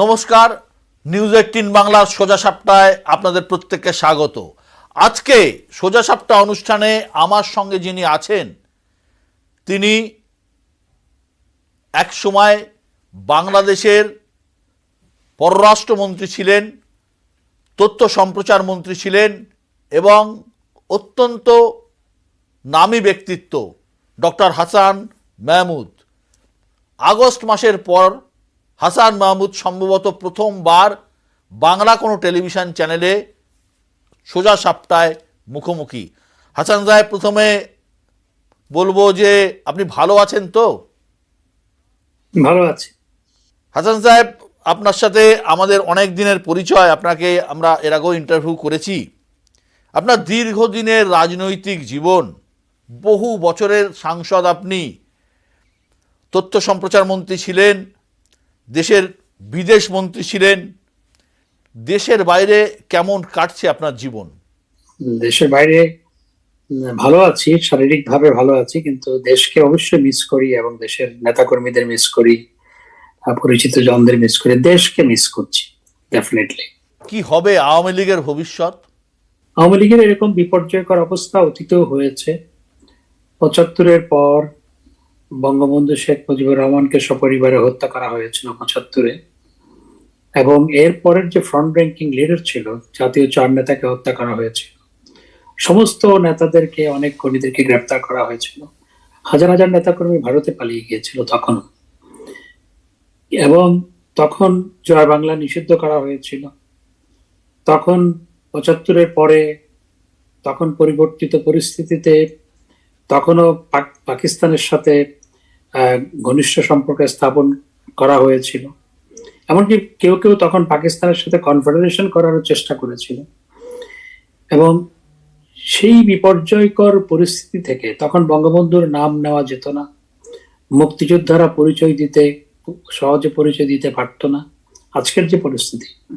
নমস্কার news eighteen বাংলার সোজা সাপটায় আপনাদের প্রত্যেককে স্বাগত। আজকে সোজা সাপটা অনুষ্ঠানে আমার সঙ্গে যিনি আছেন, তিনি এক সময় বাংলাদেশের পররাষ্ট্রমন্ত্রী ছিলেন, তথ্য সম্প্রচার মন্ত্রী ছিলেন এবং অত্যন্ত নামী ব্যক্তিত্ব ডক্টর হাসান মাহমুদ। আগস্ট মাসের পর হাসান মাহমুদ সম্ভবত প্রথমবার বাংলা কোনো টেলিভিশন চ্যানেলে সোজা সাপ্তায় মুখোমুখি। হাসান সাহেব প্রথমে বলব যে আপনি ভালো আছেন তো? ভালো আছি। হাসান সাহেব আপনার সাথে আমাদের অনেক দিনের পরিচয় আপনাকে আমরা এর আগেও ইন্টারভিউ করেছি। আপনার দীর্ঘদিনের রাজনৈতিক জীবন বহু বছরের সাংসদ আপনি তথ্য সম্প্রচার মন্ত্রী ছিলেন দেশের বিদেশ মন্ত্রী ছিলেন দেশের বাইরে কেমন কাটছে আপনার জীবন? দেশের বাইরে ভালো আছি শারীরিক ভাবে ভালো আছি কিন্তু দেশকে অবশ্যই মিস করি এবং দেশের নেতাকর্মীদের মিস করি পরিচিত জনদের মিস করি দেশকে মিস করছি ডেফিনেটলি কি হবে আওয়ামী লীগের ভবিষ্যৎ? আওয়ামী লীগের এরকম বিপর্যয়কর অবস্থা অতীতেও হয়েছে। পঁচাত্তরের পর বঙ্গবন্ধু শেখ মুজিবুর রহমানকে সপরিবারে হত্যা করা হয়েছিল পঁচাত্তরে। এবং এর পরের যে ফ্রন্ট র্যাঙ্কিং লিডার ছিল, জাতীয় চার নেতাকে হত্যা করা হয়েছিল। সমস্ত নেতাদেরকে, অনেক কর্মীদেরকে গ্রেপ্তার করা হয়েছিল। হাজার হাজার নেতাকর্মী ভারতে পালিয়ে গিয়েছিল তখন এবং তখন জয় বাংলা নিষিদ্ধ করা হয়েছিল। তখন পঁচাত্তরের পরে, তখন পরিবর্তিত পরিস্থিতিতে, তখনও পাকিস্তানের সাথে ঘনিষ্ঠ সম্পর্ক স্থাপন করা হয়েছিল। এমনকি কেউ কেউ তখন পাকিস্তানের সাথে কনফেডারেশন করারও চেষ্টা করেছিল। এবং সেই বিপর্যয়কর পরিস্থিতি থেকে তখন বঙ্গবন্ধুর নাম নেওয়া যেত না। মুক্তিযোদ্ধারা পরিচয় দিতে, সহজে পরিচয় দিতে পারত না। আজকের যে পরিস্থিতি।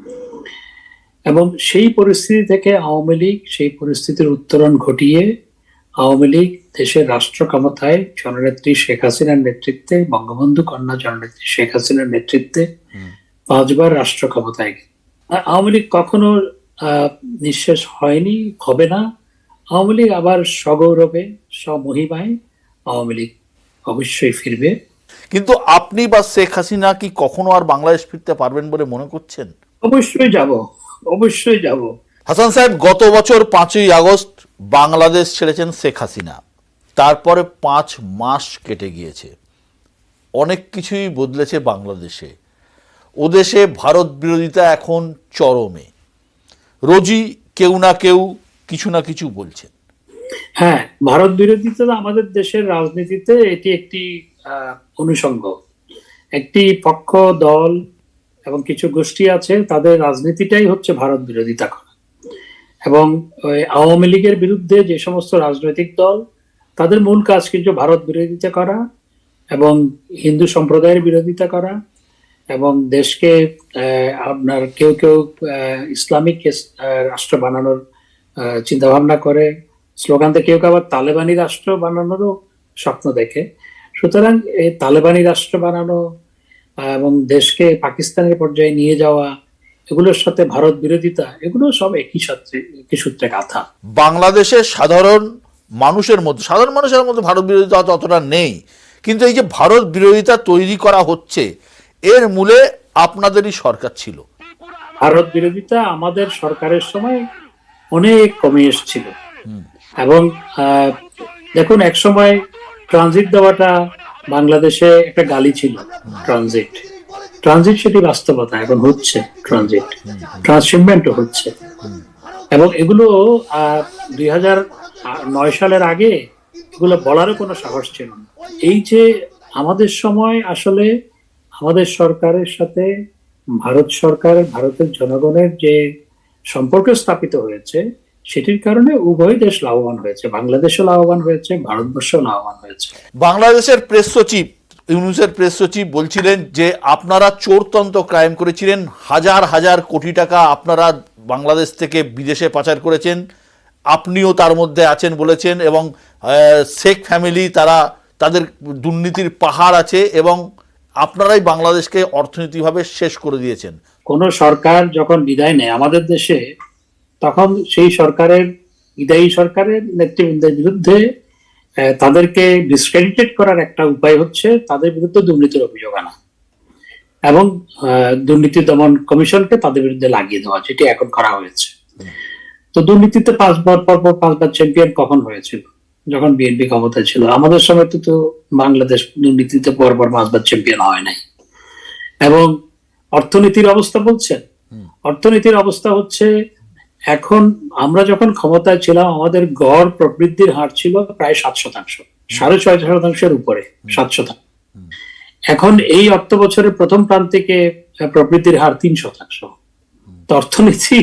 এবং সেই পরিস্থিতি থেকে আওয়ামী লীগ সেই পরিস্থিতির উত্তরণ ঘটিয়ে আওয়ামী লীগ দেশের রাষ্ট্র ক্ষমতায় জননেত্রী শেখ হাসিনার নেতৃত্বে বঙ্গবন্ধু কন্যা জননেত্রী শেখ হাসিনার নেতৃত্বে পাঁচবার রাষ্ট্র ক্ষমতায় আওয়ামী লীগ কখনো আহ, নিঃশেষ হয়নি হবে না। আওয়ামী লীগ আবার সগৌরবে স্বমহিমায় আওয়ামী লীগ অবশ্যই ফিরবে। কিন্তু আপনি বা শেখ হাসিনা কি কখনো আর বাংলাদেশ ফিরতে পারবেন বলে মনে করছেন? অবশ্যই যাব অবশ্যই যাব। হাসান সাহেব গত বছর পাঁচই আগস্ট বাংলাদেশ ছেড়েছেন শেখ হাসিনা। তারপরে পাঁচ মাস কেটে গিয়েছে। অনেক কিছুই বদলেছে বাংলাদেশে। ওদেশে ভারত বিরোধিতা এখন চরমে। রোজই কেউ না কেউ কিছু না কিছু বলছেন। হ্যাঁ ভারত বিরোধিতা আমাদের দেশের রাজনীতিতে এটি একটি অনুষঙ্গ। একটি পক্ষ, দল এবং কিছু গোষ্ঠী আছে, তাদের রাজনীতিটাই হচ্ছে ভারত বিরোধিতা করা। এবং আওয়ামী লীগের বিরুদ্ধে যে সমস্ত রাজনৈতিক দল তাদের মূল কাজ কিন্তু ভারত বিরোধিতা করা এবং হিন্দু সম্প্রদায়ের বিরোধিতা করা এবং দেশকে আপনার কেউ কেউ ইসলামিক রাষ্ট্র বানানোর চিন্তা ভাবনা করে। স্লোগানতে কেউ কেউ আবার তালেবানি রাষ্ট্র বানানোরও স্বপ্ন দেখে। সুতরাং এই তালেবানি রাষ্ট্র বানানো এবং দেশকে পাকিস্তানের পর্যায়ে নিয়ে যাওয়া, এগুলোর সাথে ভারত বিরোধিতা এগুলো সব একই সূত্রে একই সূত্রে গাথা। বাংলাদেশের সাধারণ মানুষের মধ্যে সাধারণ মানুষের মধ্যে ভারত বিরোধিতা অতটা নেই। কিন্তু এই যে ভারত বিরোধিতা তৈরি করা হচ্ছে এর মূলে আপনাদেরই সরকার ছিল। ভারত বিরোধিতা আমাদের সরকারের সময় অনেক কমে এসেছিল। এবং দেখুন এক সময় ট্রানজিট দেওয়াটা বাংলাদেশে একটা গালি ছিল ট্রানজিট ট্রানজিট সেটি বাস্তবতা এখন হচ্ছে ট্রানজিট ট্রান্সশিপমেন্টও হচ্ছে। এবং এগুলো দুই নয় সালের আগে এগুলো বলারও কোনো সাহস ছিল না। এই যে আমাদের সময় আসলে আমাদের সরকারের সাথে, ভারত সরকার, ভারতের জনগণের যে সম্পর্ক স্থাপিত হয়েছে, সেটির কারণে উভয় দেশ লাভবান হয়েছে। বাংলাদেশও লাভবান হয়েছে, ভারতবর্ষও লাভবান হয়েছে। বাংলাদেশের প্রেস সচিব, ইউনুসের প্রেস সচিব বলছিলেন যে, আপনারা চোরতন্ত্র ক্রাইম করেছিলেন, হাজার হাজার কোটি টাকা আপনারা বাংলাদেশ থেকে বিদেশে পাচার করেছেন, আপনিও তার মধ্যে আছেন বলেছেন এবং শেখ ফ্যামিলি তারা, তাদের দুর্নীতির পাহাড় আছে এবং আপনারাই বাংলাদেশকে অর্থনৈতিকভাবে শেষ করে দিয়েছেন। কোন সরকার যখন বিদায় নেয় আমাদের দেশে, তখন সেই সরকারের, বিদায়ী সরকারের নেতৃবৃন্দের বিরুদ্ধে তাদেরকে ডিসক্রেডিটেড করার একটা উপায় হচ্ছে তাদের বিরুদ্ধে দুর্নীতির অভিযোগ আনা। এবং দুর্নীতি দমন কমিশনকে তাদের বিরুদ্ধে লাগিয়ে দেওয়া যেটি এখন করা হয়েছে। তো দুর্নীতিতে পাঁচবার পর পর পাঁচবার চ্যাম্পিয়ন কখন হয়েছিল? যখন বিএনপি ক্ষমতায় ছিল। আমাদের সময় তো তো বাংলাদেশ দুর্নীতিতে পরপর পাঁচবার চ্যাম্পিয়ন হয় নাই। এবং অর্থনীতির অবস্থা বলছেন অর্থনীতির অবস্থা হচ্ছে এখন আমরা যখন ক্ষমতায় ছিলাম আমাদের গড় প্রবৃদ্ধির হার ছিল প্রায় সাত শতাংশ সাড়ে ছয় শতাংশের উপরে সাত শতাংশ। এখন এই অর্থ বছরের প্রথম প্রান্তিকে প্রবৃদ্ধির হার তিন শতাংশ। অর্থনীতি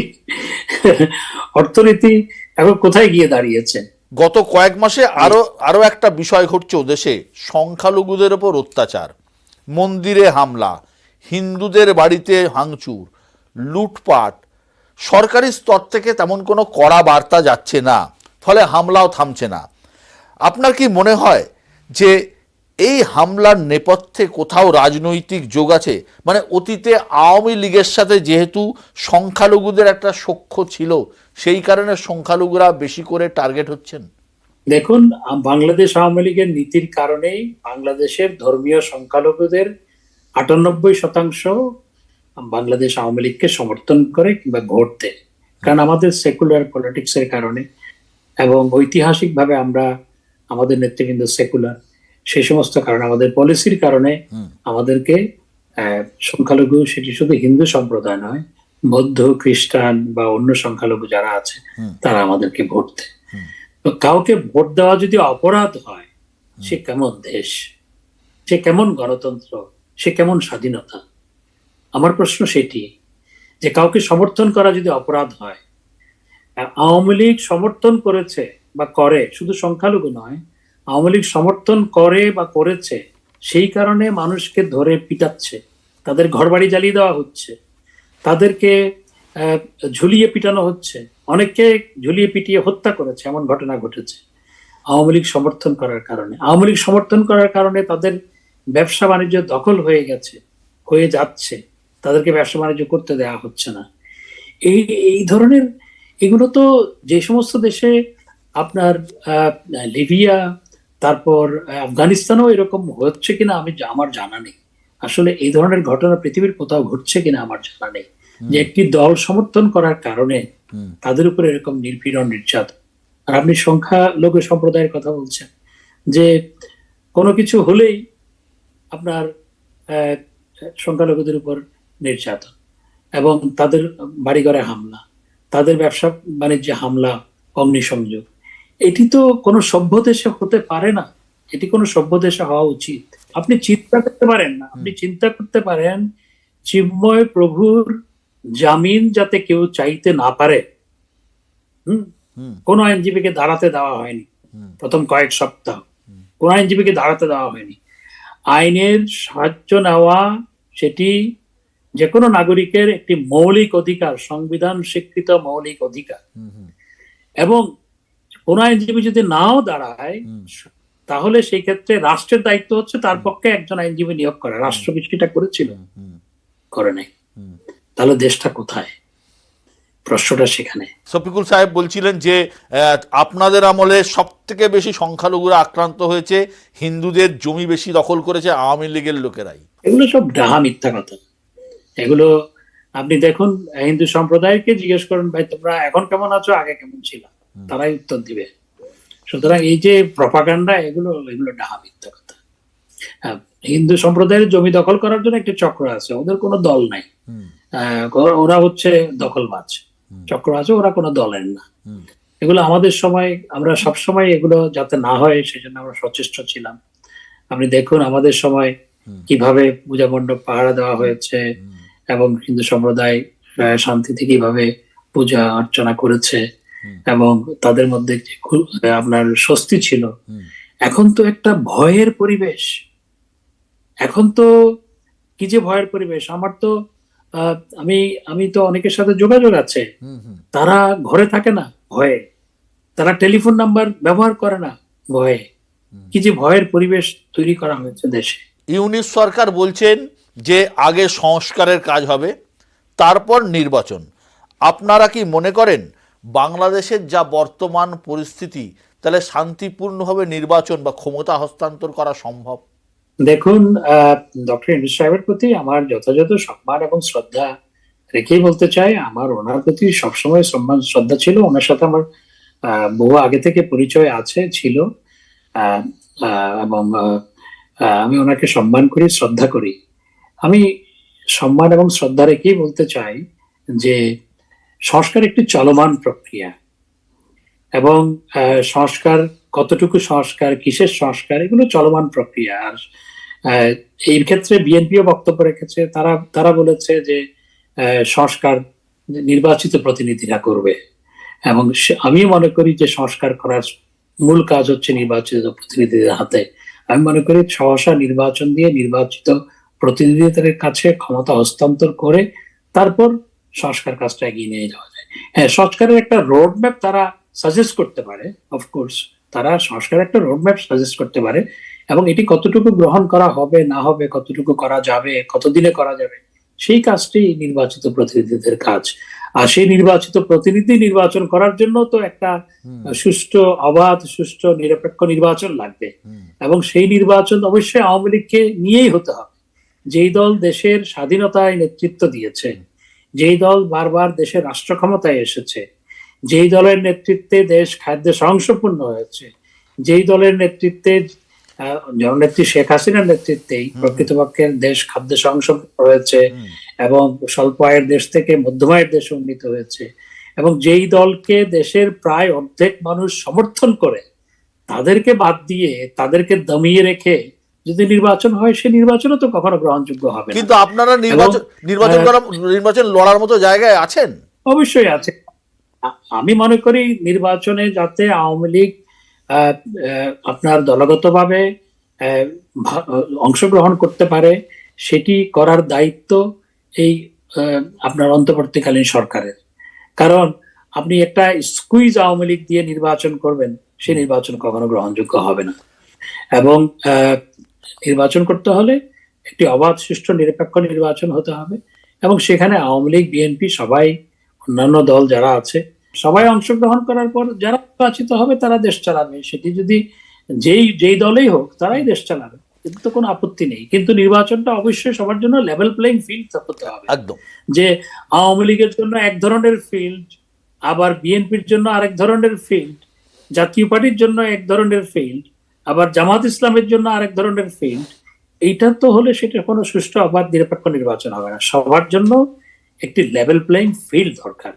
অর্থনীতি এখন কোথায় গিয়ে দাঁড়িয়েছে? গত কয়েক মাসে আরও আরও একটা বিষয় ঘটছে দেশে সংখ্যালঘুদের ওপর অত্যাচার, মন্দিরে হামলা, হিন্দুদের বাড়িতে হাংচুর লুটপাট, সরকারি স্তর থেকে তেমন কোনো কড়া বার্তা যাচ্ছে না, ফলে হামলাও থামছে না। আপনার কি মনে হয় যে এই হামলার নেপথ্যে কোথাও রাজনৈতিক যোগ আছে? মানে অতীতে আওয়ামী লীগের সাথে যেহেতু সংখ্যালঘুদের একটা সখ্য ছিল, সেই কারণে সংখ্যালঘুরা বেশি করে টার্গেট হচ্ছেন? দেখুন বাংলাদেশ আওয়ামী লীগের নীতির কারণেই বাংলাদেশের ধর্মীয় সংখ্যালঘুদের আটানব্বই শতাংশ বাংলাদেশ আওয়ামী লীগকে সমর্থন করে কিংবা ভোট দেয়। কারণ আমাদের সেকুলার পলিটিক্স এর কারণে এবং ঐতিহাসিকভাবে আমরা আমাদের নেতৃবৃন্দ সেকুলার সেই সমস্ত কারণে আমাদের পলিসির কারণে আমাদেরকে সংখ্যালঘু সেটি শুধু হিন্দু সম্প্রদায় নয় বৌদ্ধ খ্রিস্টান বা অন্য সংখ্যালঘু যারা আছে তারা আমাদেরকে ভোট দেয়। তো কাউকে ভোট দেওয়া যদি অপরাধ হয় সে কেমন দেশ? সে কেমন গণতন্ত্র? সে কেমন স্বাধীনতা? আমার প্রশ্ন সেটি যে কাউকে সমর্থন করা যদি অপরাধ হয় আওয়ামী লীগ সমর্থন করেছে বা করে শুধু সংখ্যালঘু নয় আওয়ামী লীগ সমর্থন করে বা করেছে, সেই কারণে মানুষকে ধরে পিটাচ্ছে, তাদের ঘরবাড়ি জ্বালিয়ে দেওয়া হচ্ছে, তাদেরকে ঝুলিয়ে পিটানো হচ্ছে, অনেককে ঝুলিয়ে পিটিয়ে হত্যা করেছে, এমন ঘটনা ঘটেছে আওয়ামী লীগ সমর্থন করার কারণে। আওয়ামী লীগ সমর্থন করার কারণে তাদের ব্যবসা বাণিজ্য দখল হয়ে গেছে, হয়ে যাচ্ছে, তাদেরকে ব্যবসা বাণিজ্য করতে দেওয়া হচ্ছে না। এই এই ধরনের, এগুলো তো যে সমস্ত দেশে আপনার লিবিয়া তারপর আফগানিস্তানও এরকম হচ্ছে কিনা আমি আমার জানা নেই। আসলে এই ধরনের ঘটনা পৃথিবীর কোথাও ঘটছে কিনা আমার জানা নেই। যে একটি দল সমর্থন করার কারণে তাদের উপর এরকম নির্পীড়ন নির্যাতন আর আপনি সংখ্যালঘু সম্প্রদায়ের কথা বলছেন যে কোনো কিছু হলেই আপনার আহ, সংখ্যালঘুদের উপর নির্যাতন এবং তাদের বাড়িঘরে হামলা তাদের ব্যবসা বাণিজ্যে হামলা অগ্নিসংযোগ এটি তো কোনো সভ্য দেশে হতে পারে না। এটি কোনো সভ্য দেশে হওয়া উচিত। আপনি চিন্তা করতে পারেন না। আপনি চিন্তা করতে পারেন চিন্ময় প্রভুর জামিন যাতে কেউ চাইতে না পারে। হুম? কোন আইনজীবীকে দাঁড়াতে দেওয়া হয়নি। প্রথম কয়েক সপ্তাহ। কোন আইনজীবীকে দাঁড়াতে দেওয়া হয়নি। আইনের সাহায্য নেওয়া সেটি যে কোনো নাগরিকের একটি মৌলিক অধিকার সংবিধান স্বীকৃত মৌলিক অধিকার। এবং কোন আইনজীবী যদি নাও দাঁড়ায় তাহলে সেই ক্ষেত্রে রাষ্ট্রের দায়িত্ব হচ্ছে তার পক্ষে একজন আইনজীবী নিয়োগ করা। রাষ্ট্র সেটা করেছিল করে নাই। তাহলে দেশটা কোথায়? প্রশ্নটা সেখানে। শফিকুল সাহেব বলছিলেন যে আপনাদের আমলে সব থেকে বেশি সংখ্যালঘুরা আক্রান্ত হয়েছে হিন্দুদের জমি বেশি দখল করেছে আওয়ামী লীগের লোকেরাই। এগুলো সব ডাহা মিথ্যা কথা। এগুলো আপনি দেখুন হিন্দু সম্প্রদায়কে জিজ্ঞেস করেন ভাই তোমরা এখন কেমন আছো? আগে কেমন ছিল? তারাই উত্তর দিবে। সুতরাং এই যে প্রপাগান্ডা এগুলো এগুলো ডাহা মিথ্যা কথা। হিন্দু সম্প্রদায়ের জমি দখল করার জন্য একটি চক্র আছে ওদের কোনো দল নাই। ওরা- হচ্ছে দখলবাজ। চক্র আছে ওরা কোনো দলের না। এগুলো আমাদের সময় আমরা সব সময় এগুলো যাতে না হয় সেজন্য আমরা সচেষ্ট ছিলাম। আপনি দেখুন আমাদের সময় কীভাবে পূজা মণ্ডপ পাহারা দেওয়া হয়েছে এবং হিন্দু সম্প্রদায় শান্তিতে কীভাবে পূজা অর্চনা করেছে। এবং তাদের মধ্যে আপনার স্বস্তি ছিল। এখন তো একটা ভয়ের পরিবেশ। এখন তো কি যে ভয়ের পরিবেশ? আমার তো আমি আমি তো অনেকের সাথে যোগাযোগ আছে। তারা ঘরে থাকে না ভয়ে। তারা টেলিফোন নাম্বার ব্যবহার করে না ভয়ে। কি যে ভয়ের পরিবেশ তৈরি করা হয়েছে দেশে। ইউনিস সরকার বলছেন যে আগে সংস্কারের কাজ হবে তারপর নির্বাচন। আপনারা কি মনে করেন বাংলাদেশের যা বর্তমান পরিস্থিতি, তাহলে শান্তিপূর্ণভাবে নির্বাচন বা ক্ষমতা হস্তান্তর করা সম্ভব? দেখুন ডক্টর ইন্দ্র সাহেবের প্রতি আমার যথাযথ সম্মান এবং শ্রদ্ধা রেখেই বলতে চাই, আমার ওনার প্রতি সবসময় সম্মান, শ্রদ্ধা ছিল। ওনার সাথে আমার বহু আগে থেকে পরিচয় আছে, ছিল। এবং আমি ওনাকে সম্মান করি, শ্রদ্ধা করি। আমি সম্মান এবং শ্রদ্ধা রেখেই বলতে চাই যে সংস্কার একটি চলমান প্রক্রিয়া। এবং সংস্কার কতটুকু সংস্কার, কিসের সংস্কার, এগুলো চলমান প্রক্রিয়া। আর এই ক্ষেত্রে বিএনপিও বক্তব্য রেখেছে, তারা তারা বলেছে যে সংস্কার নির্বাচিত প্রতিনিধিরা করবে। এবং আমি মনে করি যে সংস্কার করার মূল কাজ হচ্ছে নির্বাচিত প্রতিনিধিদের হাতে। আমি মনে করি সহসা নির্বাচন দিয়ে নির্বাচিত প্রতিনিধিদের কাছে ক্ষমতা হস্তান্তর করে, তারপর সংস্কার কাজটা এগিয়ে নিয়ে যাওয়া যায়। হ্যাঁ সংস্কারের একটা রোড ম্যাপ তারা সাজেস্ট করতে পারে অফকোর্স তারা সংস্কার একটা রোড ম্যাপ সাজেস্ট করতে পারে এবং এটি কতটুকু গ্রহণ করা হবে না হবে কতটুকু করা যাবে কতদিনে করা যাবে সেই কাজটি নির্বাচিত প্রতিনিধিদের কাজ। আর সেই নির্বাচিত প্রতিনিধি নির্বাচন করার জন্য তো একটা সুষ্ঠু অবাধ সুষ্ঠু নিরপেক্ষ নির্বাচন লাগবে। এবং সেই নির্বাচন অবশ্যই আওয়ামী লীগকে নিয়েই হতে হবে। যেই দল দেশের স্বাধীনতায় নেতৃত্ব দিয়েছে যেই দল বারবার দেশের রাষ্ট্র ক্ষমতায় এসেছে যেই দলের নেতৃত্বে দেশ খাদ্যে স্বয়ংসম্পূর্ণ হয়েছে যেই দলের নেতৃত্বে জননেত্রী শেখ হাসিনার নেতৃত্বেই প্রকৃতপক্ষে দেশ খাদ্যে স্বয়ংসম্পূর্ণ হয়েছে এবং স্বল্প আয়ের দেশ থেকে মধ্যম আয়ের দেশে উন্নীত হয়েছে এবং যেই দলকে দেশের প্রায় অর্ধেক মানুষ সমর্থন করে তাদেরকে বাদ দিয়ে তাদেরকে দমিয়ে রেখে যদি নির্বাচন হয় সে নির্বাচনও তো কখনো গ্রহণযোগ্য হবে কিন্তু আপনারা নির্বাচন নির্বাচন লড়ার মতো জায়গায় আছেন? অবশ্যই আছে। আমি মনে করি নির্বাচনে যাতে আওয়ামী লীগ আপনার দলগতভাবে অংশগ্রহণ করতে পারে সেটি করার দায়িত্ব এই আপনার অন্তর্বর্তীকালীন সরকারের। কারণ আপনি একটা স্কুইজ আওয়ামী লীগ দিয়ে নির্বাচন করবেন সে নির্বাচন কখনো গ্রহণযোগ্য হবে না। এবং আহ, নির্বাচন করতে হলে একটি অবাধ সুষ্ঠু নিরপেক্ষ নির্বাচন হতে হবে এবং সেখানে আওয়ামী লীগ বিএনপি সবাই অন্যান্য দল যারা আছে সবাই অংশগ্রহণ করার পর যারা নির্বাচিত হবে তারা দেশ চালাবে। সেটি যদি যেই যেই দলেই হোক তারাই দেশ চালাবে। কিন্তু তো কোনো আপত্তি নেই। কিন্তু নির্বাচনটা অবশ্যই সবার জন্য লেভেল প্লেইং ফিল্ড হতে হবে। একদম। যে আওয়ামী লীগের জন্য এক ধরনের ফিল্ড আবার বিএনপির জন্য আরেক ধরনের ফিল্ড জাতীয় পার্টির জন্য এক ধরনের ফিল্ড আবার জামাত ইসলামের জন্য আরেক ধরনের ফিল্ড এইটা তো হলে সেটা কোনো সুষ্ঠু অবাধ নিরপেক্ষ নির্বাচন হবে না। সবার জন্য একটি লেভেল প্লেইং ফিল্ড দরকার।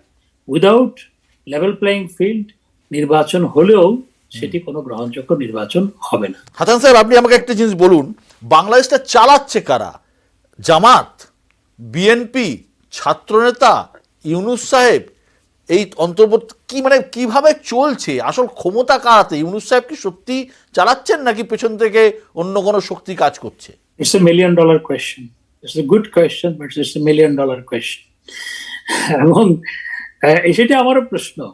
উইদাউট লেভেল প্লেইং ফিল্ড নির্বাচন হলেও সেটি কোনো গ্রহণযোগ্য নির্বাচন হবে না। হাসান সাহেব আপনি আমাকে একটা জিনিস বলুন। বাংলাদেশটা চালাচ্ছে কারা? জামাত, বিএনপি, ছাত্রনেতা, ইউনুস সাহেব এই অন্তর্বর্তী কি মানে কীভাবে চলছে? আসল ক্ষমতা কারাতে ইউনুস সাহেব কি সত্যি চালাচ্ছেন নাকি পেছন থেকে অন্য কোনো শক্তি কাজ করছে? It's a million dollar question. It's a good question, but it's a million dollar question. এবং সেটা আমারও প্রশ্ন।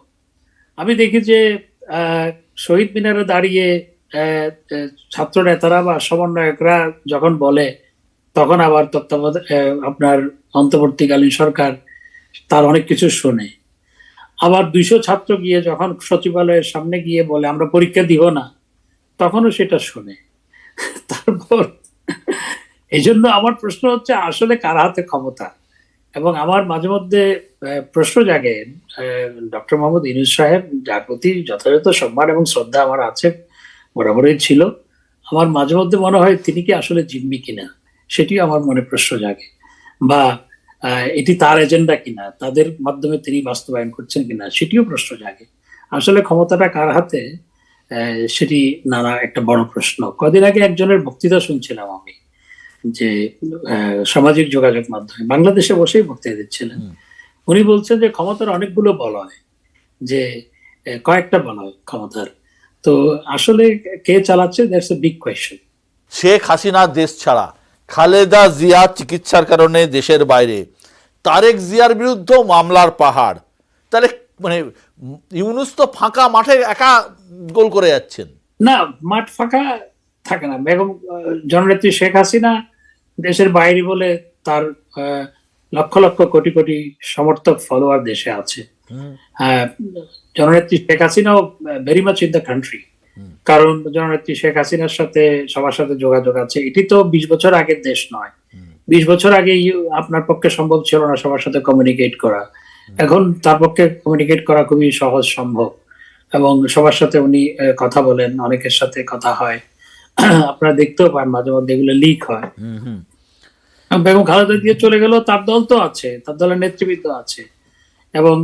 আমি দেখি যে শহীদ মিনারে দাঁড়িয়ে ছাত্র নেতারা বা সমন্বয়করা যখন বলে তখন আবার তত্ত্বাবধায়ক আপনার অন্তর্বর্তীকালীন সরকার তার অনেক কিছু শোনে। আবার দুইশো ছাত্র গিয়ে যখন সচিবালয়ের সামনে গিয়ে বলে, আমরা পরীক্ষা দিব না, তখনও সেটা শোনে। তারপর এই জন্য আমার প্রশ্ন হচ্ছে, আসলে কার হাতে ক্ষমতা? এবং আমার মাঝে মধ্যে প্রশ্ন জাগে ডক্টর মোহাম্মদ ইনুস সাহেব, যার প্রতি যথাযথ সম্মান এবং শ্রদ্ধা আমার আছে, বরাবরই ছিল, আমার মাঝে মধ্যে মনে হয় তিনি কি আসলে জিম্মি কিনা, সেটিও আমার মনে প্রশ্ন জাগে। বা এটি তার এজেন্ডা কিনা তাদের মাধ্যমে তিনি বাস্তবায়ন করছেন কিনা সেটিও প্রশ্ন জাগে। আসলে ক্ষমতাটা কার হাতে? সেটি নানা একটা বড় প্রশ্ন। কদিন আগে একজনের বক্তৃতা শুনছিলাম আমি যে সামাজিক যোগাযোগ মাধ্যমে বাংলাদেশে বসেই বক্তৃতা দিচ্ছিলেন। উনি বলছেন যে ক্ষমতার অনেকগুলো বলয় যে কয়েকটা বলয় ক্ষমতার। তো আসলে কে চালাচ্ছে? That's a big question Sheikh Hasina দেশ ছাড়া। খালেদা জিয়া চিকিৎসার কারণে দেশের বাইরে। তারেক জিয়ার বিরুদ্ধেও মামলার পাহাড়। তাহলে মানে ইউনুস তো ফাঁকা মাঠে একা গোল করে যাচ্ছেন। না মাঠ ফাঁকা থাকে না। বেগম জননেত্রী শেখ হাসিনা দেশের বাইরে বলে তার লক্ষ লক্ষ কোটি কোটি সমর্থক ফলোয়ার দেশে আছে। জননেত্রী Sheikh হাসিনাও very much in the country কারণ জননেত্রী শেখ হাসিনার সাথে সবার সাথে যোগাযোগ আছে। এটি তো বিশ বছর আগের দেশ নয়। বিশ বছর আগে আপনার পক্ষে সম্ভব ছিল না সবার সাথে কমিউনিকেট করা। এখন তার পক্ষে কমিউনিকেট করা খুবই সহজ সম্ভব। এবং সবার সাথে উনি কথা বলেন অনেকের সাথে কথা হয়। আপনারা দেখতেও পান মাঝে মধ্যে এগুলো লিক হয়। বেগম খালেদা দিয়ে চলে গেল তার দল তো আছে তার দলের নেতৃবৃন্দ আছে। এবং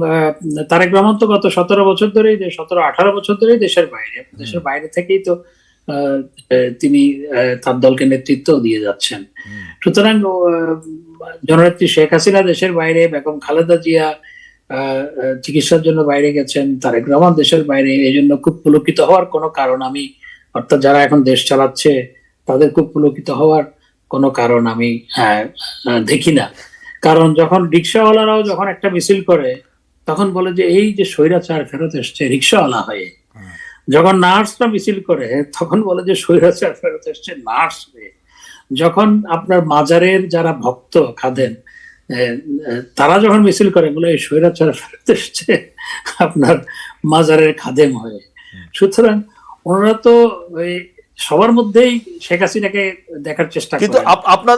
তারেক রহমান তো গত সতেরো বছর ধরেই সতেরো আঠারো বছর ধরেই দেশের বাইরে। দেশের বাইরে থেকেই তো তিনি তার দলকে নেতৃত্ব দিয়ে যাচ্ছেন। সুতরাং জননেত্রী শেখ হাসিনা দেশের বাইরে বেগম খালেদা জিয়া চিকিৎসার জন্য বাইরে গেছেন তারেক রহমান দেশের বাইরে এই জন্য খুব পুলকিত হওয়ার কোনো কারণ আমি অর্থাৎ যারা এখন দেশ চালাচ্ছে তাদের খুব পুলকিত হওয়ার কোনো কারণ আমি দেখি না। কারণ যখন রিক্সাওয়ালারাও যখন একটা মিছিল করে তখন বলে যে এই যে স্বৈরাচার ফেরত এসছে রিক্সাওয়ালা হয়ে। যখন নার্সরা মিছিল করে তখন বলে যে স্বৈরাচার ফেরত এসছে নার্স হয়ে। যখন আপনার মাজারের যারা ভক্ত খাদেন তারা যখন মিছিল করে বলে এই স্বৈরাচার ফেরত এসছে আপনার মাজারের খাদেম হয়ে। সুতরাং ওনারা তো সবার মধ্যেই শেখ হাসিনাকে দেখার চেষ্টা কিন্তু আপনার